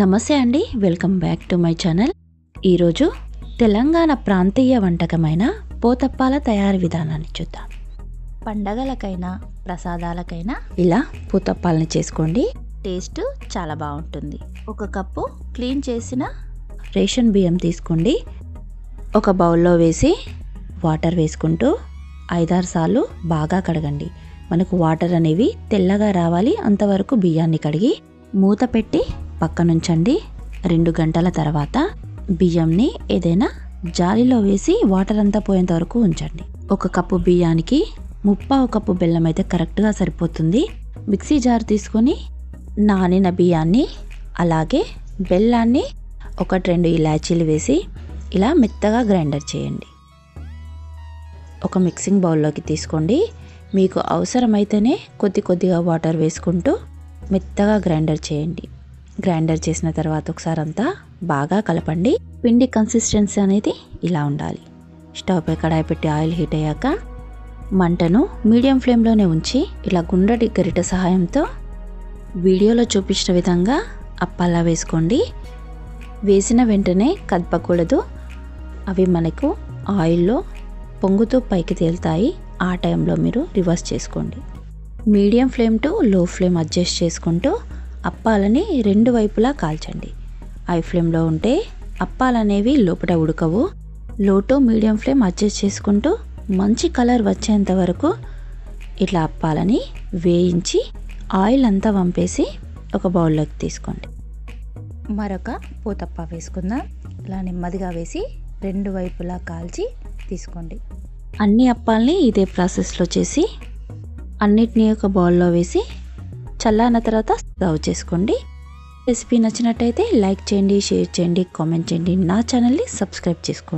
నమస్తే అండి welcome back to my channel. ఈరోజు తెలంగాణ ప్రాంతీయ వంటకమైన పోతప్పాల తయారీ విధానాన్ని చూద్దాం. పండగలకైనా ప్రసాదాలకైనా ఇలా పోతప్పాలని చేసుకోండి. టేస్ట్ చాలా బాగుంటుంది. ఒక కప్పు క్లీన్ చేసిన రేషన్ బియ్యం తీసుకోండి. ఒక బౌల్లో వేసి వాటర్ వేసుకుంటూ ఐదారు సార్లు బాగా కడగండి. మనకు వాటర్ అనేవి తెల్లగా రావాలి అంతవరకు బియ్యాన్ని కడిగి మూత పెట్టి పక్కనుంచండి. రెండు గంటల తర్వాత బియ్యంని ఏదైనా జాలిలో వేసి వాటర్ అంతా పోయేంత వరకు ఉంచండి. ఒక కప్పు బియ్యానికి ముప్పావు కప్పు బెల్లం అయితే కరెక్ట్గా సరిపోతుంది. మిక్సీ జార్ తీసుకొని నానిన బియ్యాన్ని అలాగే బెల్లాన్ని ఒకటి రెండు ఇలాచీలు వేసి ఇలా మెత్తగా గ్రైండర్ చేయండి. ఒక మిక్సింగ్ బౌల్లోకి తీసుకోండి. మీకు అవసరమైతేనే కొద్ది కొద్దిగా వాటర్ వేసుకుంటూ మెత్తగా గ్రైండర్ చేయండి. గ్రైండర్ చేసిన తర్వాత ఒకసారి అంతా బాగా కలపండి. పిండి కన్సిస్టెన్సీ అనేది ఇలా ఉండాలి. స్టవ్పై కడాయి పెట్టి ఆయిల్ హీట్ అయ్యాక మంటను మీడియం ఫ్లేమ్లోనే ఉంచి ఇలా గుండ్రటి గరిట సహాయంతో వీడియోలో చూపించిన విధంగా అప్పాలా వేసుకోండి. వేసిన వెంటనే కదపకూడదు. అవి మనకు ఆయిల్లో పొంగుతూ పైకి తేలుతాయి. ఆ టైంలో మీరు రివర్స్ చేసుకోండి. Medium flame to low flame adjust చేసుకుంటూ అప్పాలని రెండు వైపులా కాల్చండి. హై ఫ్లేమ్లో ఉంటే అప్పాలనేవి లోపల ఉడకవు. Low to medium flame adjust చేసుకుంటూ మంచి కలర్ వచ్చేంత వరకు ఇట్లా అప్పాలని వేయించి ఆయిల్ అంతా వంపేసి ఒక బౌల్లోకి తీసుకోండి. మరొక పూతప్ప వేసుకుందాం. ఇలా నెమ్మదిగా వేసి రెండు వైపులా కాల్చి తీసుకోండి. అన్ని అప్పాలని ఇదే ప్రాసెస్లో చేసి అన్నిటినీ ఒక బౌల్లో వేసి చల్లారిన తర్వాత సర్వ్ చేసుకోండి. రెసిపీ నచ్చినట్టయితే లైక్ చేయండి షేర్ చేయండి కామెంట్ చేయండి. నా ఛానల్ని సబ్స్క్రైబ్ చేసుకోండి.